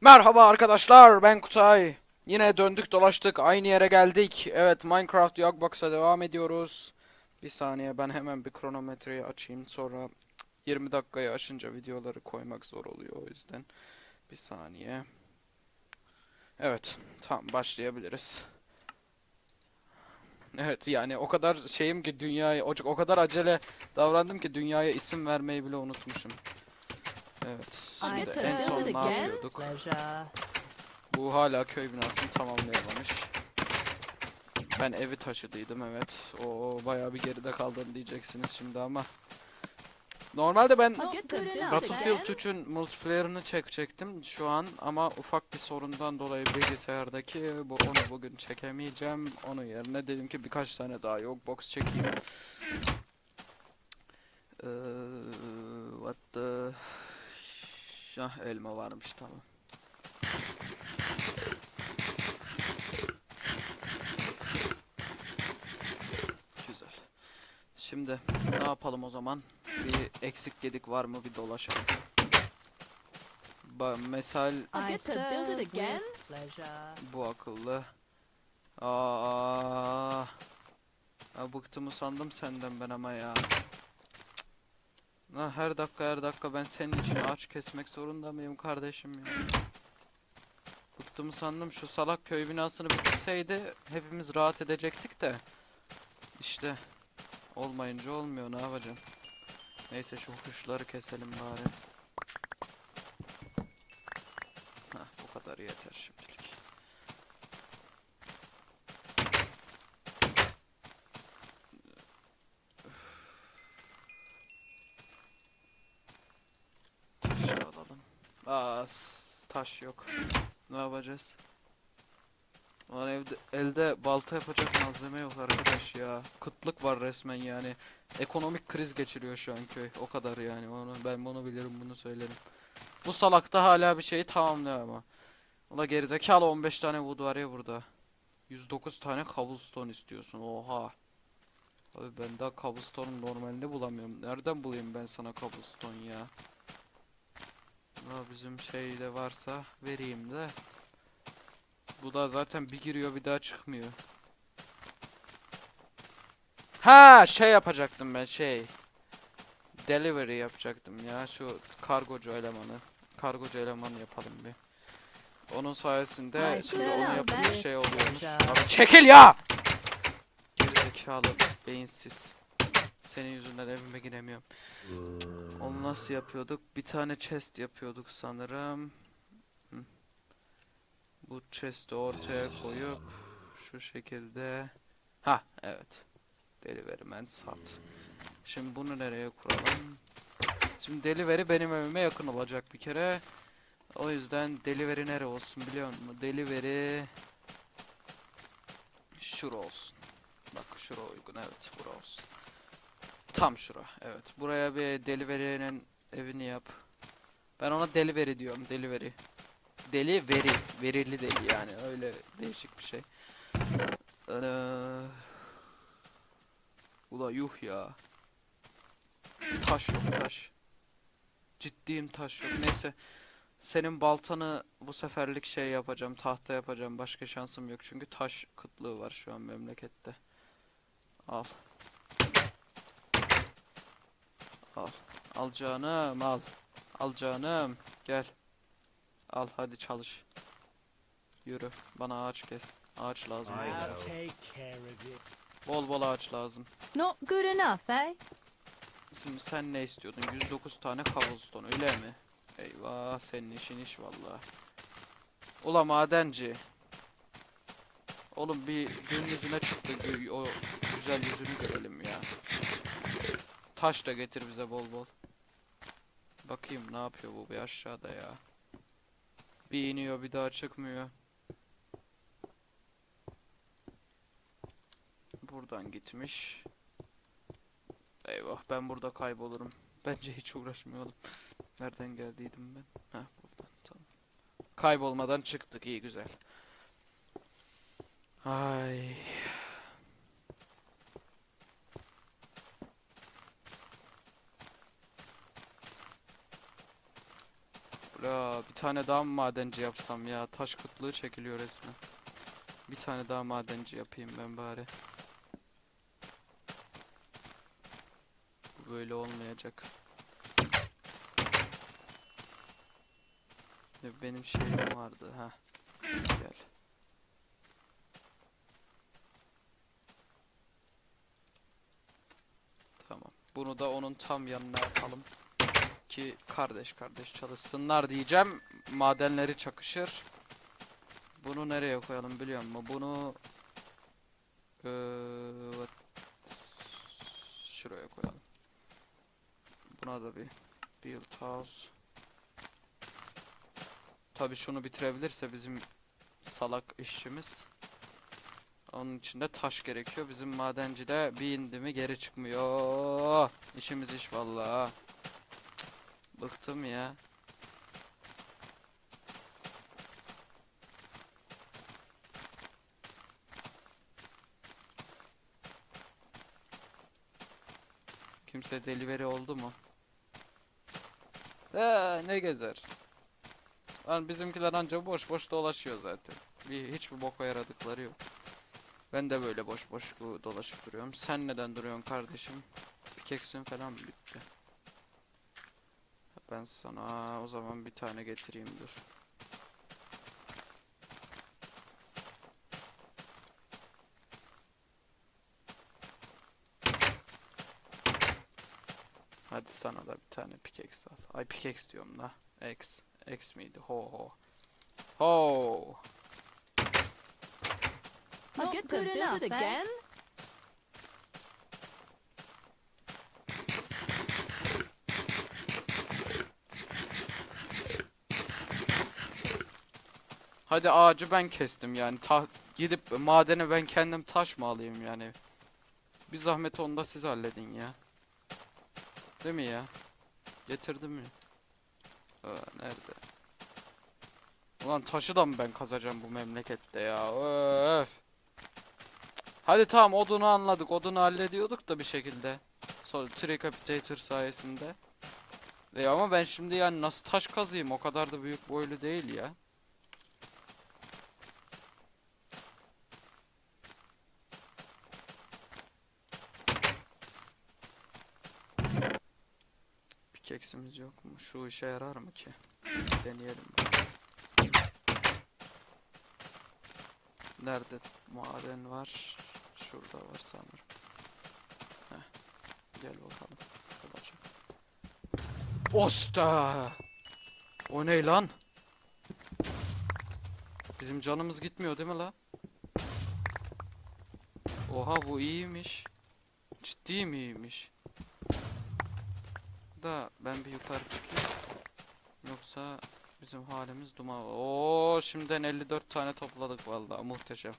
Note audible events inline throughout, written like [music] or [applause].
Merhaba arkadaşlar ben Kutay. Yine döndük dolaştık aynı yere geldik. Evet Minecraft Yogbox'a devam ediyoruz. Bir saniye ben hemen bir kronometreyi açayım sonra 20 dakikayı aşınca videoları koymak zor oluyor o yüzden. Bir saniye. Evet tamam başlayabiliriz. Evet yani o kadar şeyim ki dünyaya o, o kadar acele davrandım ki dünyaya isim vermeyi bile unutmuşum. Evet. Şimdi en son ne yapıyorduk? Bu hala köy binasını tamamlayamamış. Ben evi taşıdıydım evet. O bayağı bir geride kaldım diyeceksiniz şimdi ama. Normalde ben Battlefield again. 3'ün multiplayer'ını çekecektim şu an ama ufak bir sorundan dolayı bilgisayardaki bu onu bugün çekemeyeceğim. Onun yerine dedim ki birkaç tane daha yok box çekeyim. Eee, what the... Ah elma varmış tamam. Güzel. Şimdi ne yapalım o zaman? Bir eksik gedik var mı bir dolaşalım. Ba mesal bu akıllı. Aa, ya bıktım usandım senden ben ama ya. Ha, her dakika her dakika ben senin için ağaç kesmek zorunda mıyım kardeşim ya? Bıktım usandım şu salak köy binasını bitirseydi hepimiz rahat edecektik de. İşte olmayınca olmuyor ne yapacağım. Neyse şu kuşları keselim bari. Hah bu kadar yeter şimdilik. Taşı alalım. Aa s- taş yok. Ne yapacağız? Lan evde elde balta yapacak malzeme yok arkadaş ya. Kıtlık var resmen yani. Ekonomik kriz geçiriyor şu an köy. O kadar yani. Onu ben bunu bilirim, bunu söylerim. Bu salak da hala bir şeyi tamamlıyor ama. Ula gerizekalı 15 tane wood var ya burada. 109 tane cobblestone istiyorsun. Oha. Abi ben daha cobblestone'un normalini bulamıyorum. Nereden bulayım ben sana cobblestone ya? Ula bizim şeyde varsa vereyim de. Bu da zaten bir giriyor bir daha çıkmıyor. Ha şey yapacaktım ben şey. Delivery yapacaktım ya şu kargocu elemanı. Kargocu elemanı yapalım bir. Onun sayesinde Ay, şimdi onu yapınca şey oluyormuş. Abi çekil ya! Gerizekalı, beyinsiz. Senin yüzünden evime giremiyorum. Onu nasıl yapıyorduk? Bir tane chest yapıyorduk sanırım. Bu chest'i ortaya koyup şu şekilde. Ha evet. Delivery man sat. Şimdi bunu nereye kuralım? Şimdi delivery benim evime yakın olacak bir kere. O yüzden delivery nere olsun biliyor musun? Delivery şura olsun. Bak şura uygun evet bura olsun. Tam şura evet. Buraya bir delivery'nin evini yap. Ben ona delivery diyorum delivery. Deli veri. Verili deli yani öyle değişik bir şey. Ee, Ula yuh ya. Taş yok taş. Ciddiyim taş yok. Neyse. Senin baltanı bu seferlik şey yapacağım. Tahta yapacağım. Başka şansım yok. Çünkü taş kıtlığı var şu an memlekette. Al. Al. Al canım al. Al canım. Gel. Al hadi çalış. Yürü. Bana ağaç kes. Ağaç lazım. bol. I'll take care of it. Bol bol ağaç lazım. Not good enough, eh? Şimdi sen ne istiyordun? 109 tane cobblestone öyle mi? Eyvah senin işin iş valla. Ula madenci. Oğlum bir gün yüzüne çıktı o güzel yüzünü görelim ya. Taş da getir bize bol bol. Bakayım ne yapıyor bu bir aşağıda ya. Bir iniyor bir daha çıkmıyor. Buradan gitmiş. Eyvah ben burada kaybolurum. Bence hiç uğraşmayalım. Nereden geldiydim ben? Heh buradan tamam. Kaybolmadan çıktık iyi güzel. Ay. Bra Allah. Bir tane daha madenci yapsam ya? Taş kıtlığı çekiliyor resmen. Bir tane daha madenci yapayım ben bari. Böyle olmayacak. Ya Benim şeyim vardı ha. Gel. Tamam. Bunu da onun tam yanına yapalım ki kardeş kardeş çalışsınlar diyeceğim. Madenleri çakışır. Bunu nereye koyalım biliyor musun? Bunu eee, şuraya koyalım. Buna da bir build house. Tabi şunu bitirebilirse bizim salak işçimiz. Onun için de taş gerekiyor. Bizim madenci de bir indi mi geri çıkmıyor. İşimiz iş vallahi. Bıktım ya. Kimse delivery oldu mu? Ee, ne gezer? Lan bizimkiler anca boş boş dolaşıyor zaten. Bir hiçbir boka yaradıkları yok. Ben de böyle boş boş dolaşıp duruyorum. Sen neden duruyorsun kardeşim? Pikeksin falan bitti? Ben sana o zaman bir tane getireyim dur. Hadi sana da bir tane pickaxe al. Ay pickaxe diyorum la. X. X miydi? Ho ho. Ho. Not enough, it eh? again? Hadi ağacı ben kestim yani. Ta gidip madene ben kendim taş mı alayım yani? Bir zahmet onu da siz halledin ya. Değil mi ya? Getirdim mi? Aa, nerede? Ulan taşı da mı ben kazacağım bu memlekette ya? Öf. Hadi tamam odunu anladık. Odunu hallediyorduk da bir şekilde. Sonra Tricapitator sayesinde. E ama ben şimdi yani nasıl taş kazıyım? O kadar da büyük boylu değil ya. Pikeksimiz yok mu? Şu işe yarar mı ki? Deneyelim. Nerede maden var? Şurada var sanırım. Heh. Gel bakalım. Olacak. Osta! O ne lan? Bizim canımız gitmiyor değil mi la? Oha bu iyiymiş. Ciddi mi iyiymiş? Da ben bir yukarı çıkayım. Yoksa bizim halimiz duman. Oo şimdiden 54 tane topladık vallahi muhteşem.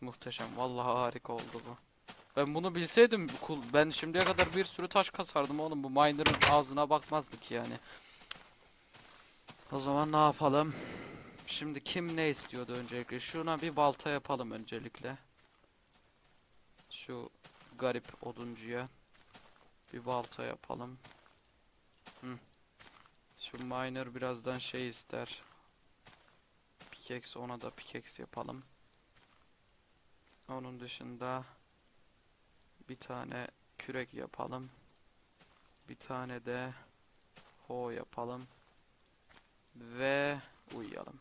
Muhteşem vallahi harika oldu bu. Ben bunu bilseydim ben şimdiye kadar bir sürü taş kasardım oğlum bu miner'ın ağzına bakmazdık yani. O zaman ne yapalım? Şimdi kim ne istiyordu öncelikle? Şuna bir balta yapalım öncelikle. Şu garip oduncuya. Bir balta yapalım. Hı. Şu miner birazdan şey ister. Pickaxe ona da pickaxe yapalım. Onun dışında bir tane kürek yapalım. Bir tane de ho yapalım. Ve uyuyalım.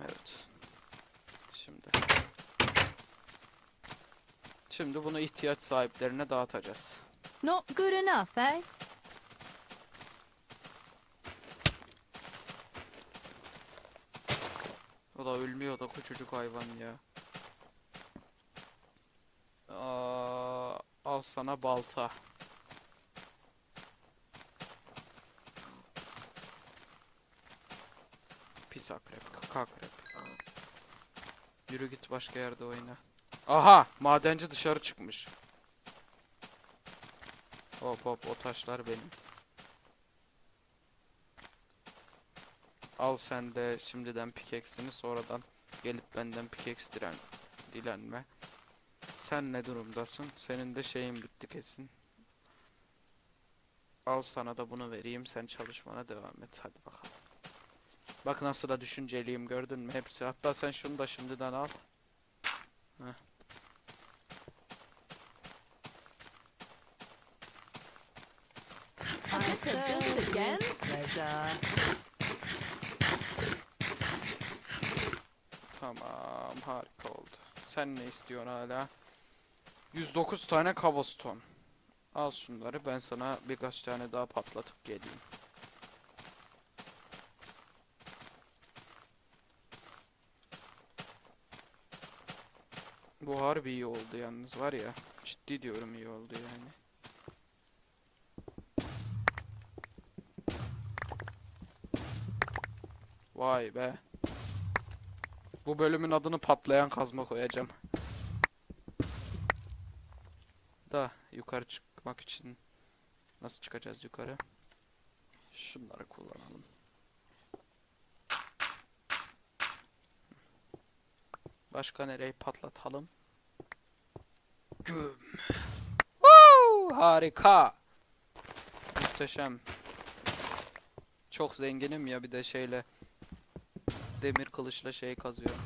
Evet. Şimdi. Şimdi bunu ihtiyaç sahiplerine dağıtacağız. Not good enough, eh? O da ölmüyor da küçücük hayvan ya. Aa, al sana balta. Pis akrep, kaka akrep. Yürü git başka yerde oyna. Aha, madenci dışarı çıkmış. Hop hop, o taşlar benim. Al sen de şimdiden pickaxe'ini sonradan gelip benden pickaxe diren, dilenme. Sen ne durumdasın? Senin de şeyin bitti kesin. Al sana da bunu vereyim. Sen çalışmana devam et. Hadi bakalım. Bak nasıl da düşünceliyim gördün mü? Hepsi. Hatta sen şunu da şimdiden al. Heh. Serve again. Pleasure. Tamam harika oldu. Sen ne istiyorsun hala? 109 tane cobblestone. Al şunları ben sana birkaç tane daha patlatıp geleyim. Bu harbi iyi oldu yalnız var ya. Ciddi diyorum iyi oldu yani. Vay be. Bu bölümün adını patlayan kazma koyacağım. Da yukarı çıkmak için nasıl çıkacağız yukarı? Şunları kullanalım. Başka nereyi patlatalım? Güm. Woo! Harika. Muhteşem. Çok zenginim ya bir de şeyle demir kılıçla şey kazıyorum.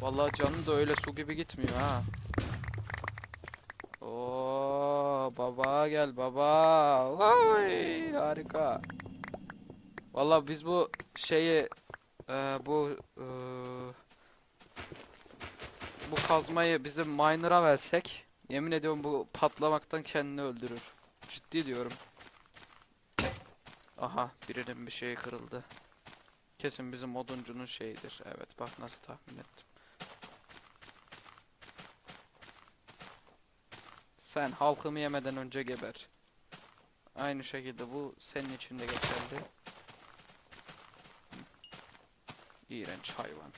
Vallahi canım da öyle su gibi gitmiyor ha. Oo baba gel baba. Vay harika. Vallahi biz bu şeyi e, bu e, bu kazmayı bizim miner'a versek yemin ediyorum bu patlamaktan kendini öldürür. Ciddi diyorum. Aha birinin bir şeyi kırıldı. Kesin bizim oduncunun şeyidir. Evet bak nasıl tahmin ettim. Sen halkımı yemeden önce geber. Aynı şekilde bu senin için de geçerli. İğrenç hayvan.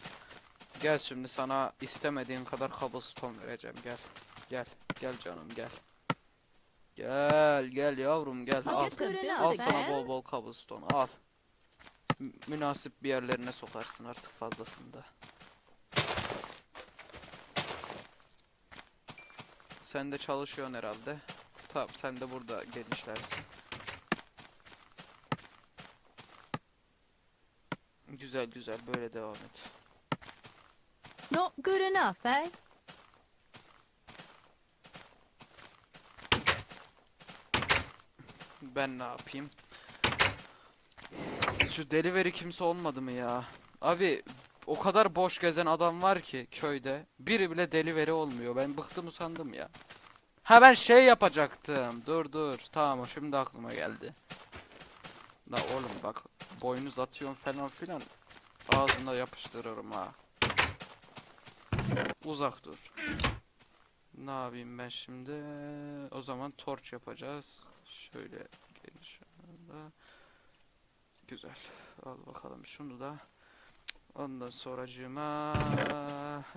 Gel şimdi sana istemediğin kadar cobblestone vereceğim gel. Gel. Gel canım gel. Gel gel yavrum gel al. Al sana bol bol cobblestone al. M- münasip bir yerlerine sokarsın artık fazlasında. Sen de çalışıyorsun herhalde. Tamam sen de burada genişlersin. Güzel güzel böyle devam et. Not good enough, eh? Ben ne yapayım? Şu delivery kimse olmadı mı ya? Abi o kadar boş gezen adam var ki köyde. Biri bile delivery olmuyor. Ben bıktım usandım ya. Ha ben şey yapacaktım. Dur dur. Tamam şimdi aklıma geldi. La oğlum bak boynuz atıyorum falan filan. Ağzına yapıştırırım ha. Uzak dur. Ne yapayım ben şimdi? O zaman torç yapacağız. Şöyle geniş. Güzel. Al bakalım şunu da. Ondan sonracığıma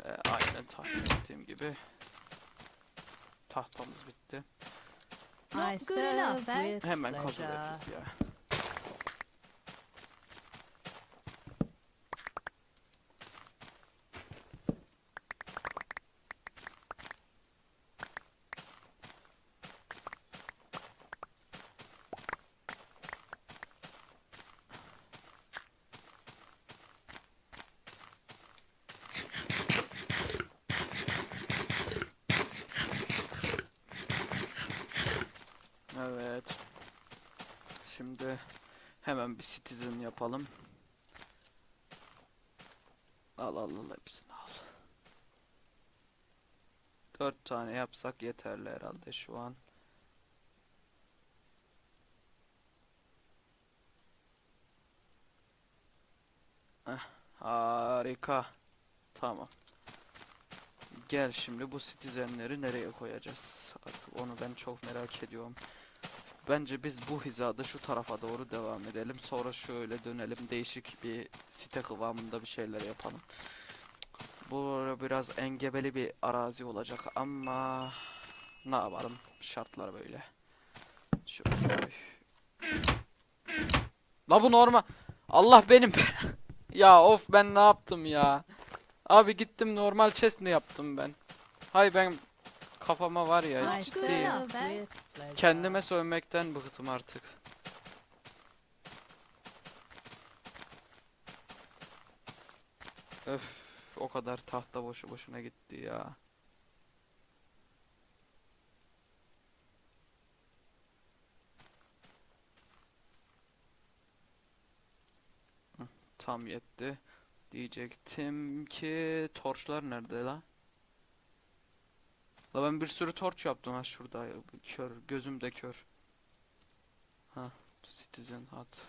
e, aynen tahmin ettiğim gibi tahtamız bitti. Not good enough, eh? Hemen kazıveririz ya. Evet. Şimdi hemen bir citizen yapalım. Al al al hepsini al. Dört tane yapsak yeterli herhalde şu an. Eh, harika. Tamam. Gel şimdi bu citizenleri nereye koyacağız? Artık onu ben çok merak ediyorum. Bence biz bu hizada şu tarafa doğru devam edelim. Sonra şöyle dönelim. Değişik bir site kıvamında bir şeyler yapalım. Bu biraz engebeli bir arazi olacak ama ne yapalım? Şartlar böyle. Şöyle. La bu normal. Allah benim [laughs] Ya of ben ne yaptım ya? Abi gittim normal chest mi yaptım ben? Hay ben kafama var ya Ay. Kendime sövmekten bıktım artık. Öf, o kadar tahta boşu boşuna gitti ya. Hı, Tam yetti. Diyecektim ki torçlar nerede la? La ben bir sürü torç yaptım ha şurada. Kör, gözüm de kör. Ha, Citizen Hut.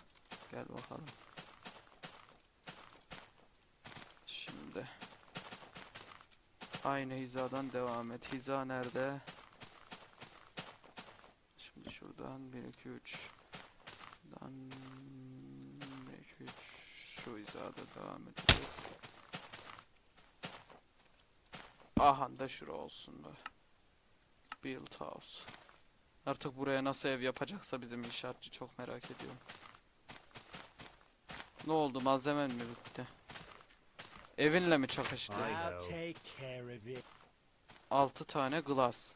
Gel bakalım. Şimdi. Aynı hizadan devam et. Hiza nerede? Şimdi şuradan 1 2 3 Dan 1 2 3 şu hizada devam edeceğiz. Aha da şura olsun da. Build house. Artık buraya nasıl ev yapacaksa bizim inşaatçı çok merak ediyorum. Ne oldu malzemen mi bitti? Evinle mi çakıştı? 6 tane glass.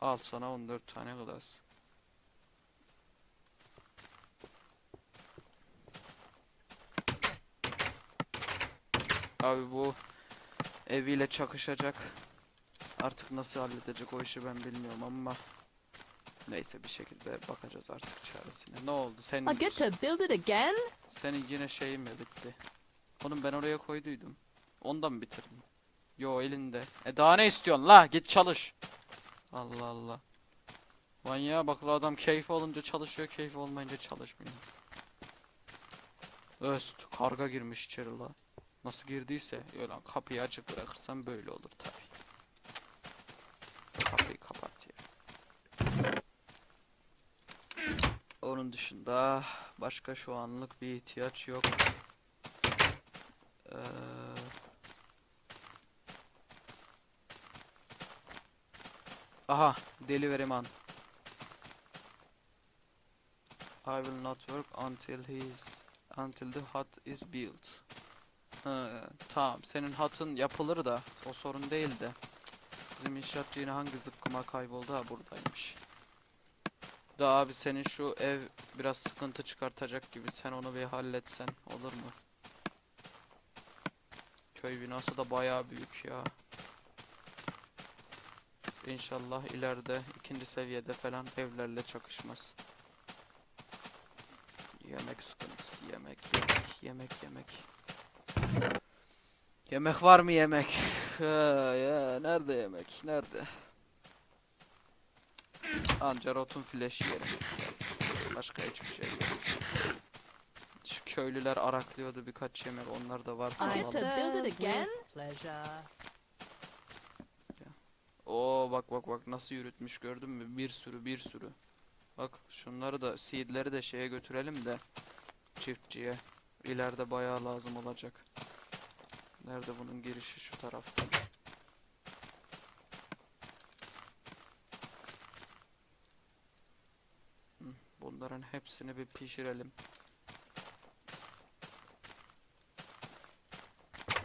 Al sana 14 tane glass. Abi bu eviyle çakışacak. Artık nasıl halledecek o işi ben bilmiyorum ama neyse bir şekilde bakacağız artık çaresine. Ne oldu? I Senin get to build it again? senin yine şeyin mi bitti? Oğlum ben oraya koyduydum. Ondan mı bitirdin? Yo elinde. E daha ne istiyorsun la? Git çalış. Allah Allah. Manyağa bak la adam keyfi olunca çalışıyor, keyfi olmayınca çalışmıyor. Öst, karga girmiş içeri la. Nasıl girdiyse, öyle kapıyı açık bırakırsan böyle olur tabi. Kapıyı kapat. Onun dışında başka şu anlık bir ihtiyaç yok. Ee, Aha, delivery man. I will not work until his until the hut is built. Ha, tamam, senin hatın yapılır da o sorun değil de. Bizim inşaatçı yine hangi zıkkıma kayboldu ha buradaymış. Da abi senin şu ev biraz sıkıntı çıkartacak gibi sen onu bir halletsen olur mu? Köy binası da bayağı büyük ya. İnşallah ileride ikinci seviyede falan evlerle çakışmaz. Yemek sıkıntısı, yemek, yemek, yemek, yemek. Yemek var mı yemek? Ha, ya nerede yemek? Nerede? Anca rotun flash yerim. Başka hiçbir şey yok. Şu köylüler araklıyordu birkaç yemek. Onlar da varsa alalım. Oo bak bak bak nasıl yürütmüş gördün mü? Bir sürü bir sürü. Bak şunları da seedleri de şeye götürelim de çiftçiye. İleride bayağı lazım olacak. Nerede bunun girişi şu tarafta. Bunların hepsini bir pişirelim.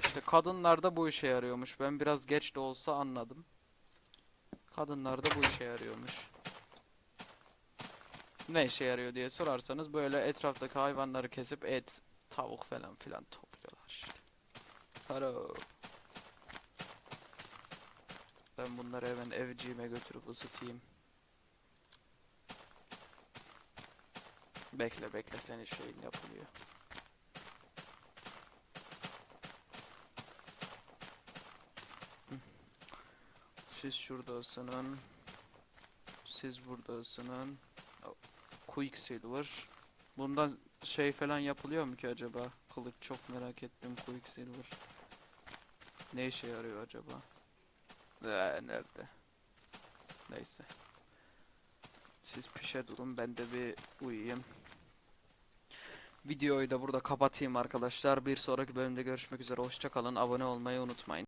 İşte kadınlarda bu işe yarıyormuş. Ben biraz geç de olsa anladım. Kadınlarda bu işe yarıyormuş. Ne işe yarıyor diye sorarsanız böyle etraftaki hayvanları kesip et, tavuk falan filan işte. Haro. Ben bunları hemen evciğime götürüp ısıtayım. Bekle bekle senin şeyin yapılıyor. Siz şurada ısının. Siz burada ısının. O, Quicksilver. Bundan şey falan yapılıyor mu ki acaba? Kılıç çok merak ettim Quicksilver. Ne işe yarıyor acaba? Ee, nerede? Neyse. Siz pişe durun ben de bir uyuyayım. Videoyu da burada kapatayım arkadaşlar. Bir sonraki bölümde görüşmek üzere. Hoşçakalın. Abone olmayı unutmayın.